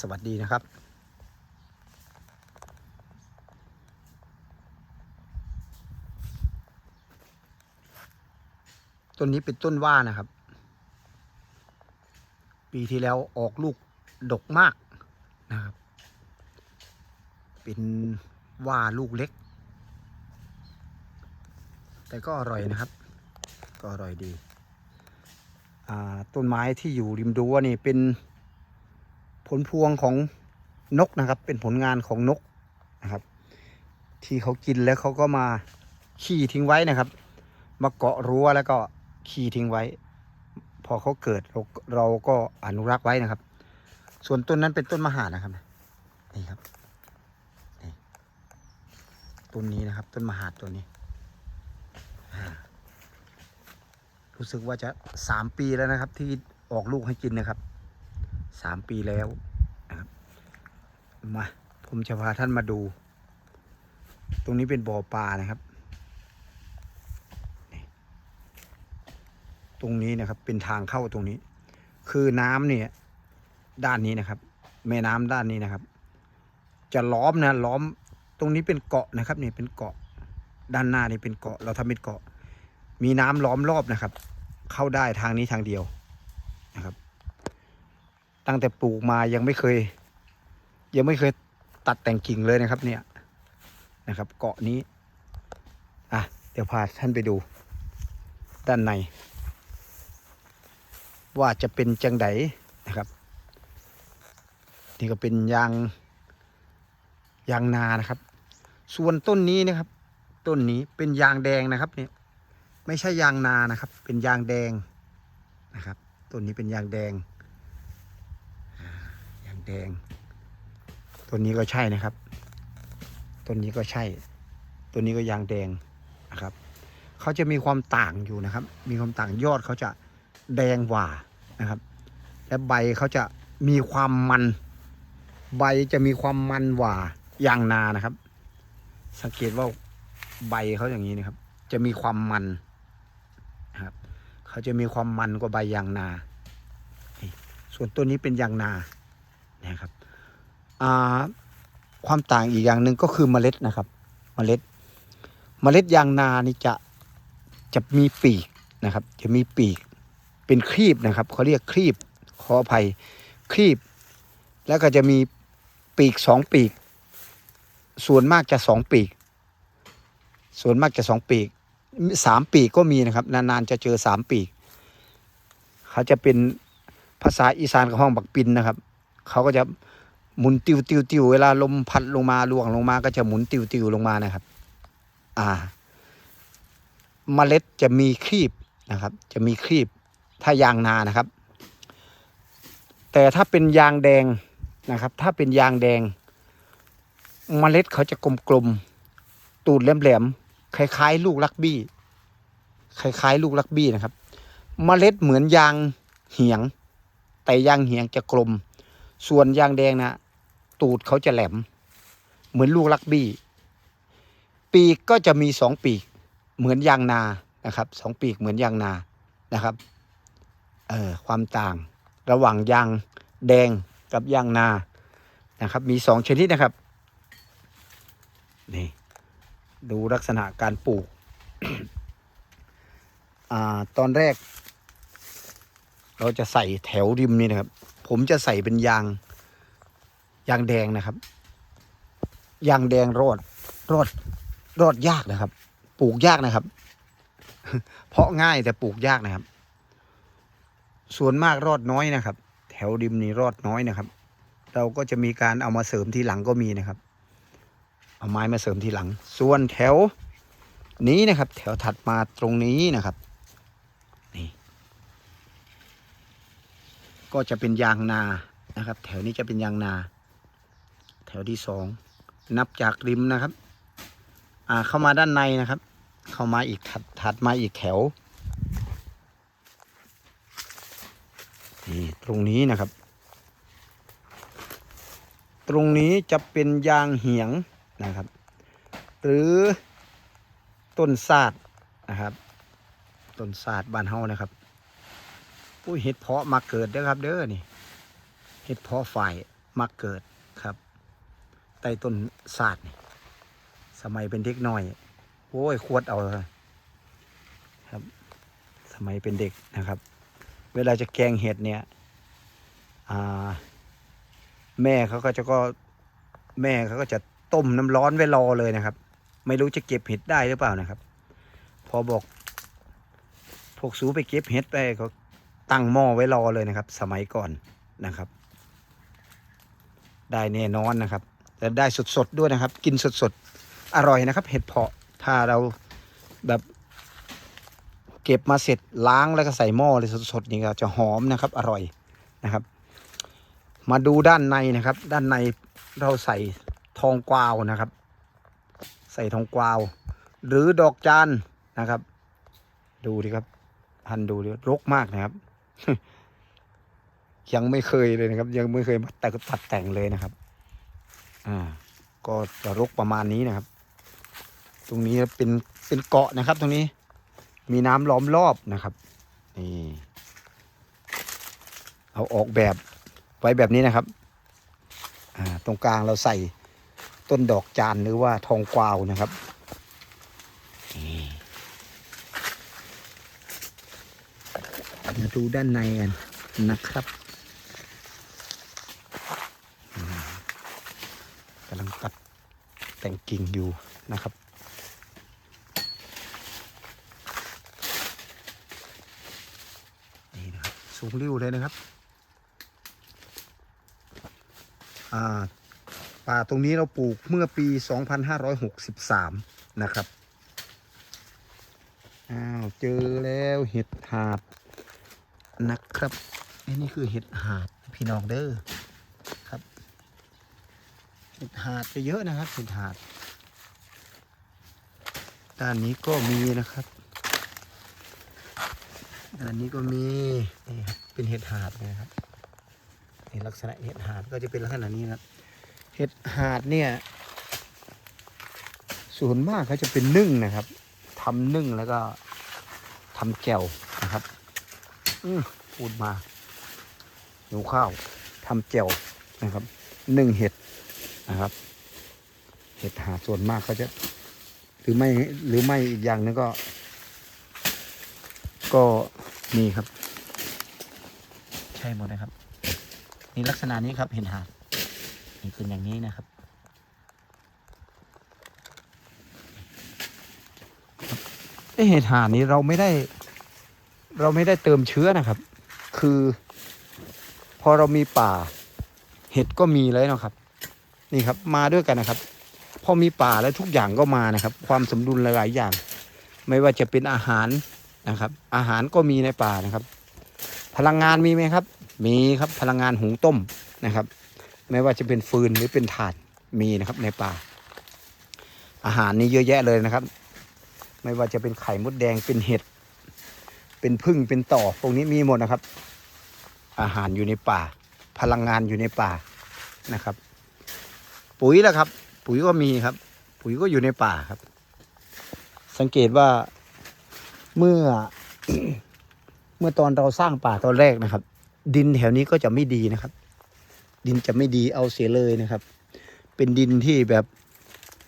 สวัสดีนะครับต้นนี้เป็นต้นว่านะครับ ปีที่แล้วออกลูกดกมากนะครับ เป็นว่าลูกเล็ก แต่ก็อร่อยนะครับ ก็อร่อยดี ต้นไม้ที่อยู่ริมรั้วนี่เป็น ผลพวงของนกนะครับ เป็นผลงานของนกนะครับ ที่เขากินแล้วเขาก็มาขี้ทิ้งไว้นะครับ มาเกาะรั้วแล้วก็ขี้ทิ้งไว้ พอเขาเกิดเราเราก็อนุรักษ์ไว้นะครับ ส่วนต้นนั้นเป็นต้นมหานะครับนี่ครับนี่ต้นนี้นะครับ ต้นมหาตัวนี้รู้สึกว่าจะสามปีแล้วนะครับ ที่ออกลูกให้กินนะครับ สามปีแล้วนะครับมาผมจะพาท่านมาดู ตรงนี้เป็นบ่อปลานะครับ ตรงนี้นะครับเป็นทางเข้าตรงนี้ คือน้ำเนี่ย ด้านนี้นะครับ แม่น้ำด้านนี้นะครับ จะล้อมนะล้อมตรงนี้เป็นเกาะนะครับนี่เป็นเกาะด้านหน้านี่เป็นเกาะ เราทำเป็นเกาะ มีน้ำล้อมรอบนะครับ เข้าได้ทางนี้ทางเดียวนะครับ ตั้งแต่ปลูกมายังไม่เคย ยังไม่เคยตัดแต่งกิ่งเลยนะครับ เนี่ยนะครับ เกาะนี้อะเดี๋ยวพาท่านไปดู ด้านใน ว่าจะเป็นจังไดนะครับ นี่ก็เป็นยางยางนานะครับ ส่วนต้นนี้นะครับ ต้นนี้เป็นยางแดงนะครับ เนี่ย ไม่ใช่ยางนานะครับ เป็นยางแดงนะครับ ต้นนี้เป็นยางแดงอ่ายาง แดงต้นนี้ก็ใช่นะครับต้นนี้ก็ใช่ต้นนี้ก็ยางแดงนะครับเขาจะมีความต่างอยู่นะครับ มีความต่างยอดเขาจะแดงกว่านะครับ และใบเขาจะมีความมัน ใบจะมีความมันกว่ายางนานะครับ สังเกตว่าใบเขาอย่างนี้นะครับ จะมีความมันนะครับเขาจะมีความมันกว่าใบยางนา ส่วนตัวนี้เป็นยางนา นะครับความต่างอีกอย่างหนึ่งก็คือเมล็ดนะครับ เมล็ด เมล็ดยางนานี่จะจะมีปีกนะครับ จะมีปีกเป็นครีบนะครับเขาเรียกครีบขออภัยครีบ แล้วก็จะมีปีกสองปีก ส่วนมากจะสองปีก ส่วนมากจะสองปีกสามปีกก็มีนะครับ นานๆจะเจอสามปีก เขาจะเป็นภาษาอีสานกับห้องบักปินนะครับ เขาก็จะหมุนติวติวติวเวลาลมพัดลงมาล่วงลงมา ก็จะหมุนติวติวลงมานะครับ อ่าเมล็ดจะมีครีบนะครับ จะมีครีบถ้ายางนานะครับ แต่ถ้าเป็นยางแดงนะครับ ถ้าเป็นยางแดง เมล็ดเขาจะกลมๆตูดแหลมๆคล้ายๆ ลูกลักบี้ คล้ายๆ ลูกลักบี้นะครับ เมล็ดเหมือนยางเหียง แต่ยางเหียงจะกลม ส่วนยางแดงนะตูดเขาจะแหลม เหมือนลูกลักบี้ ปีกก็จะมีสองปีก เหมือนยางนานะครับสองปีกเหมือนยางนานะครับเอ่อความต่างระหว่างยางแดงกับยางนานะครับ มีสองชนิดนะครับนี่ดูลักษณะการปลูกอ่าตอนแรก เราจะใส่แถวริมนี่นะครับ ผมจะใส่เป็นยางยางแดงนะครับยางแดงรอดรอดรอดยากนะครับ ปลูกยากนะครับ เพราะง่ายแต่ปลูกยากนะครับ ส่วนมากรอดน้อยนะครับ แถวริมนี่รอดน้อยนะครับ เราก็จะมีการเอามาเสริมทีหลังก็มีนะครับ เอาไม้มาเสริมทีหลัง ส่วนแถวนี้นะครับ แถวถัดมาตรงนี้นะครับ ก็จะเป็นยางนานะครับ แถวนี้จะเป็นยางนา แถวที่สองนับจากริมนะครับ อ่าเข้ามาด้านในนะครับ เข้ามาอีกถัดถัดมาอีกแถวนี่ตรงนี้นะครับ ตรงนี้จะเป็นยางเหียงนะครับ หรือต้นซาดนะครับ ต้นซาดบ้านเฮานะครับ อุ้ยเห็ดเพาะมาเกิดเด้อครับ เด้อนี่เห็ดเพาะฝ่ายมักเกิดครับใต้ต้นศาสตร์นี่สมัยเป็นเด็กน้อย โอ้ยขวดเอาเลยครับ สมัยเป็นเด็กนะครับ เวลาจะแกงเห็ดเนี่ยอ่าแม่เขาก็จะก็แม่เขาก็จะต้มน้ำร้อนไว้รอเลยนะครับ ไม่รู้จะเก็บเห็ดได้หรือเปล่านะครับ พอบอกพวกสูไปเก็บเห็ดไปก็ ตั้งหม้อไว้รอเลยนะครับ สมัยก่อนนะครับ ได้แน่นอนนะครับแต่ได้สดๆด้วยนะครับ กินสดๆอร่อยนะครับ เห็ดเพาะถ้าเราแบบเก็บมาเสร็จล้างแล้วก็ใส่หม้อเลยสดๆนี่ก็จะหอมนะครับ อร่อยนะครับ มาดูด้านในนะครับ ด้านในเราใส่ทองกวาวนะครับ ใส่ทองกวาว หรือดอกจานนะครับ ดูดิครับท่านดูดิรกมากนะครับ ยังไม่เคยเลยนะครับ ยังไม่เคยมาแต่ตัดแต่งเลยนะครับ อ่า ก็จะรกประมาณนี้นะครับ ตรงนี้เป็นเป็นเกาะนะครับ ตรงนี้ มีน้ำล้อมรอบนะครับนี่เอาออกแบบไว้แบบนี้นะครับ อ่า ตรงกลางเราใส่ต้นดอกจานหรือว่าทองกวาวนะครับนี่ มาดูด้านในกันนะครับกำลังตัดแต่งกิ่งอยู่นะครับนี่นะครับสูงริ้วเลยนะครับป่าตรงนี้เราปลูกเมื่อปี 2563 นะครับ อ้าว เจอแล้วเห็ดหาด นะครับไอ้นี่คือเห็ดหาดพี่น้องเด้อครับ เห็ดหาดจะเยอะนะครับเห็ดหาด ด้านนี้ก็มีนะครับ ด้านนี้ก็มีนี่ครับเป็นเห็ดหาดนะครับนี่ลักษณะเห็ดหาดก็จะเป็นลักษณะนี้นะเห็ดหาดเนี่ยส่วนมากเขาจะเป็นนึ่งนะครับทำนึ่งแล้วก็ทำแจ่ว พูดมาหิวข้าวทำแจ่วนะครับหนึ่งเห็ดนะครับ เห็ดหาส่วนมากเขาจะหรือไม่หรือไม่อีกอย่างนึงก็ ก็นี่ครับ ใช่หมดนะครับ นี่ลักษณะนี้ครับเห็ดหาดนี่เป็นอย่างนี้นะครับเอ้เห็ดหาดนี้เราไม่ได้ เราไม่ได้เติมเชื้อนะครับ คือ พอเรามีป่า เห็ดก็มีเลยนะครับ นี่ครับ มาด้วยกันนะครับ พอมีป่าแล้วทุกอย่างก็มานะครับ ความสมดุลหลาย ๆ อย่าง ไม่ว่าจะเป็นอาหารนะครับ อาหารก็มีในป่านะครับ พลังงานมีไหมครับ มีครับพลังงานหุงต้มนะครับ ไม่ว่าจะเป็นฟืนหรือเป็นถ่านมีนะครับในป่า อาหารนี่เยอะแยะเลยนะครับ ไม่ว่าจะเป็นไข่มดแดงเป็นเห็ด เป็นพึ่งเป็นต่อพวกนี้มีหมดนะครับ อาหารอยู่ในป่า พลังงานอยู่ในป่านะครับ ปุ๋ยล่ะครับ ปุ๋ยก็มีครับ ปุ๋ยก็อยู่ในป่าครับ สังเกตว่าเมื่อเมื่อตอนเราสร้างป่าตอนแรกนะครับ ดินแถวนี้ก็จะไม่ดีนะครับ ดินจะไม่ดีเอาเสียเลยนะครับ เป็นดินที่แบบ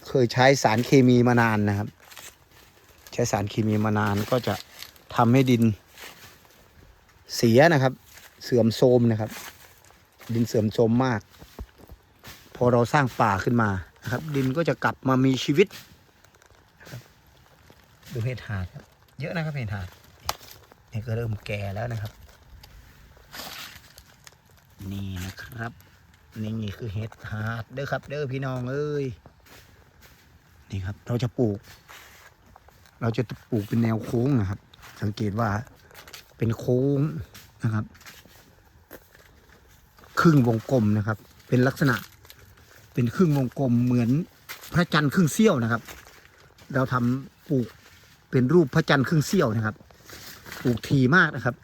เคยใช้สารเคมีมานานนะครับ ใช้สารเคมีมานานก็จะ ทำให้ดินเสียนะครับ เสื่อมโทรมนะครับ ดินเสื่อมโทรมมาก พอเราสร้างป่าขึ้นมานะครับ ดินก็จะกลับมามีชีวิตดูเห็ดหาดครับ เยอะนะครับเห็ดหาดนี่ก็เริ่มแก่แล้วนะครับ นี่นะครับนี่คือเห็ดหาดเด้อครับ เด้อพี่น้องเอ้ยนี่ครับ เราจะปลูก เราจะปลูกเป็นแนวโค้งนะครับ สังเกตว่าเป็นโค้งนะครับ ครึ่งวงกลมนะครับ เป็นลักษณะ เป็นครึ่งวงกลมเหมือนพระจันทร์ครึ่งเสี้ยวนะครับ เราทำปลูกเป็นรูปพระจันทร์ครึ่งเสี้ยวนะครับ ปลูกทีมากนะครับ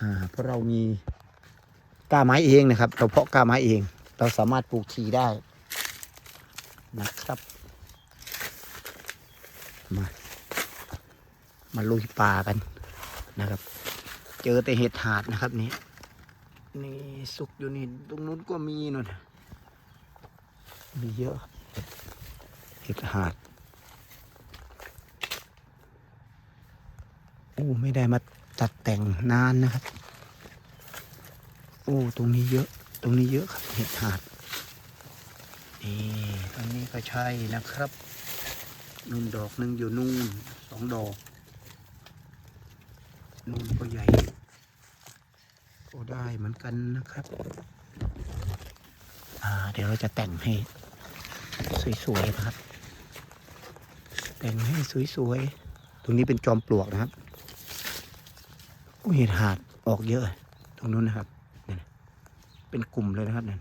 อ่าเพราะเรามีกล้าไม้เองนะครับ เราเพาะกล้าไม้เอง เราสามารถปลูกทีได้นะครับมา มาลุยป่ากันนะครับ เจอแต่เห็ดหาดนะครับนี้นี่สุกอยู่นี่ตรงนู้นก็มีนู่นมีเยอะเห็ดหาดโอ้ไม่ได้มาตัดแต่งนานนะครับโอ้ตรงนี้เยอะ ตรงนี้เยอะครับเห็ดหาดนี่ตรงนี้ก็ใช่นะครับนู่นดอกหนึ่งอยู่นู่นสองดอก นู่นก็ใหญ่ก็ได้เหมือนกันนะครับอ่าเดี๋ยวเราจะแต่งให้สวยๆนะครับ แต่งให้สวยๆ ตรงนี้เป็นจอมปลวกนะครับโอ้เห็ดหาดออกเยอะ ตรงนู้นนะครับเนี่ยเป็นกลุ่มเลยนะครับเนี่ย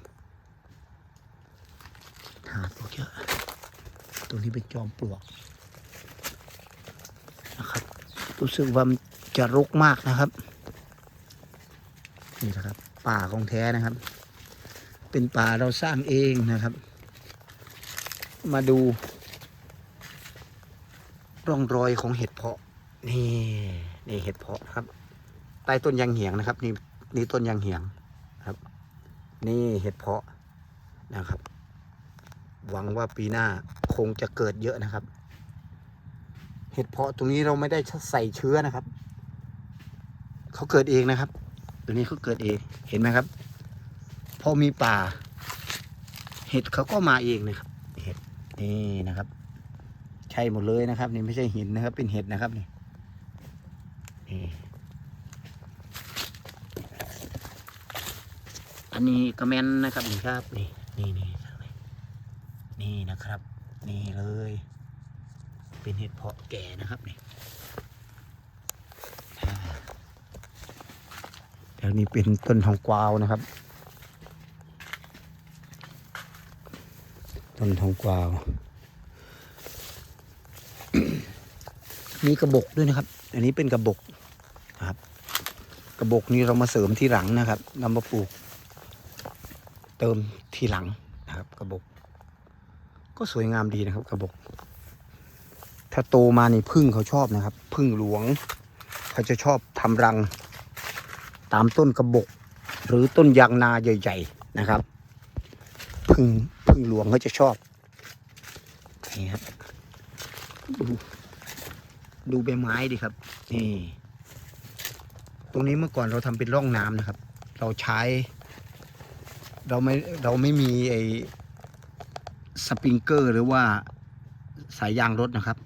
หาดออกเยอะ ตรงนี้เป็นจอมปลวกนะครับ รู้สึกว่ามัน จะรกมากนะครับ นี่นะครับ ป่าของแท้นะครับ เป็นป่าเราสร้างเองนะครับ มาดู ร่องรอยของเห็ดเพาะ นี่นี่เห็ดเพาะนะครับ ใต้ต้นยางเหียงนะครับ นี่นี่ต้นยางเหียงครับ นี่เห็ดเพาะนะครับ หวังว่าปีหน้าคงจะเกิดเยอะนะครับ เห็ดเพาะตรงนี้เราไม่ได้ใส่เชื้อนะครับ เขาเกิดเองนะครับ ตัวนี้เขาเกิดเองเห็นไหมครับ พอมีป่า เห็ดเขาก็มาเองนะครับ เห็ดนี่นะครับ ใช่หมดเลยนะครับ นี่ไม่ใช่หินนะครับ เป็นเห็ดนะครับนี่นี่อันนี้กระแมนนะครับนี่ครับนี่นี่นี่นี่นะครับ นี่เลย เป็นเห็ดเพาะแก่นะครับนี่อ่า เดี๋ยวนี้เป็นต้นทองกวาวนะครับ ต้นทองกวาว มีกระบอกด้วยนะครับ อันนี้เป็นกระบอกนะครับ กระบอกนี้เรามาเสริมที่หลังนะครับนำมาปลูก เติมที่หลังนะครับ กระบอกก็สวยงามดีนะครับ กระบอกถ้าโตมานี่พึ่งเขาชอบนะครับ พึ่งหลวง เขาจะชอบทำรัง ตามต้นกระบก หรือต้นยางนาใหญ่ ๆนะครับพึ่งพึ่งหลวงเขาจะชอบนี่ครับดูดูใบไม้ดิครับนี่ตรงนี้เมื่อก่อนเราทำเป็นร่องน้ำนะครับ เราใช้ เราไม่เราไม่มีไอ้สปริงเกอร์หรือว่าสายยางรถนะครับ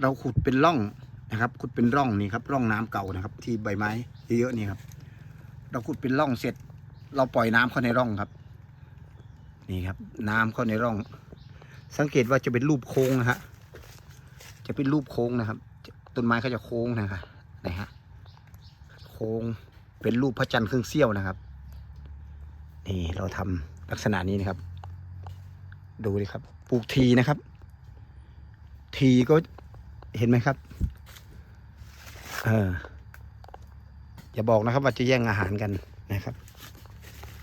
เราขุดเป็นร่องนะครับ ขุดเป็นร่องนี่ครับ ร่องน้ำเก่านะครับ ที่ใบไม้เยอะๆนี่ครับ เราขุดเป็นร่องเสร็จ เราปล่อยน้ำเข้าในร่องครับ นี่ครับ น้ำเข้าในร่อง สังเกตว่าจะเป็นรูปโค้งนะฮะจะเป็นรูปโค้งนะครับต้นไม้เขาจะโค้งนะครับนะฮะโค้งเป็นรูปพระจันทร์ครึ่งเสี้ยวนะครับนี่เราทำลักษณะนี้นะครับ ดูดิครับ ปลูกทีนะครับ ทีก็เห็นไหมครับ เออ อย่าบอกนะครับว่าจะแย่งอาหารกันนะครับ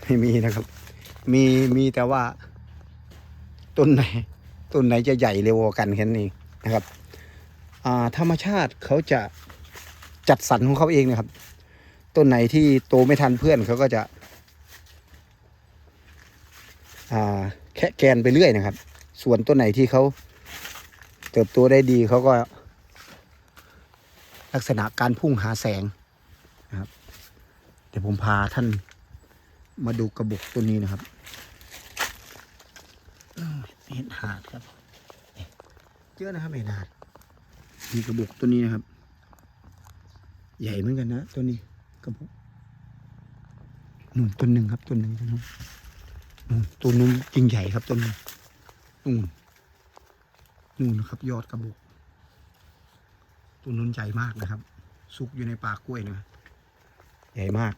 ไม่มีนะครับ มีมีแต่ว่า ต้นไหนต้นไหนจะใหญ่เร็วกันแค่นั้นะครับธรรมชาติเขาจะจัดสรรของเขาเองนะครับ ต้นไหนที่โตไม่ทันเพื่อนเขาก็จะแคะแกนไปเรื่อยนะครับ ส่วนต้นไหนที่เขาเติบโตได้ดีเขาก็ลักษณะการพุ่งหาแสง ดี๋ยวผมพาท่านมาดูกระบอกตัวนี้นะครับอ้าวเห็ดหาดครับนี่เยอะนะครับเห็ดหาดมีกระบอกตัวนี้นะครับ ใหญ่เหมือนกันนะตัวนี้กระบอกนู่นตัวหนึ่งครับตัวหนึ่งตัวนู้นนู่นตัวนู้นจริงใหญ่ครับตัวนู้นนู่นนู่นนะครับยอดกระบอกตัวนู้นใหญ่มากนะครับ ซุกอยู่ในป่ากล้วยนะครับใหญ่มาก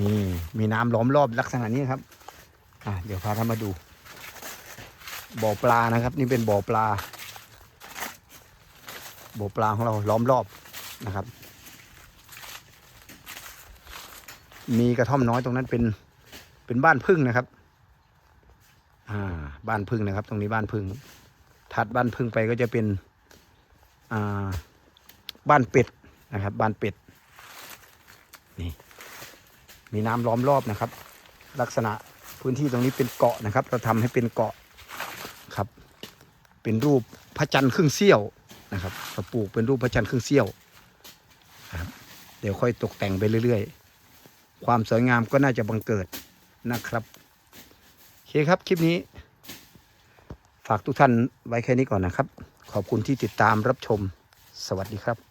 นี่มีน้ำล้อมรอบลักษณะนี้ครับ อะเดี๋ยวพาท่านมาดู บ่อปลานะครับ นี่เป็นบ่อปลา บ่อปลาของเราล้อมรอบนะครับ มีกระท่อมน้อยตรงนั้นเป็นเป็นบ้านพึ่งนะครับ อ่า บ้านพึ่งนะครับ ตรงนี้บ้านพึ่ง ถัดบ้านพึ่งไปก็จะเป็น อ่า บ้านเป็ดนะครับ บ้านเป็ด นี่ มีน้ำล้อมรอบนะครับ ลักษณะพื้นที่ตรงนี้เป็นเกาะนะครับ เราทำให้เป็นเกาะครับ เป็นรูปพระจันทร์ครึ่งเสี้ยวนะครับเราปลูกเป็นรูปพระจันทร์ครึ่งเสี้ยวครับเดี๋ยวค่อยตกแต่งไปเรื่อย ๆ ความสวยงามก็น่าจะบังเกิดนะครับโอเคครับคลิปนี้ ฝากทุกท่านไว้แค่นี้ก่อนนะครับ ขอบคุณที่ติดตามรับชม สวัสดีครับ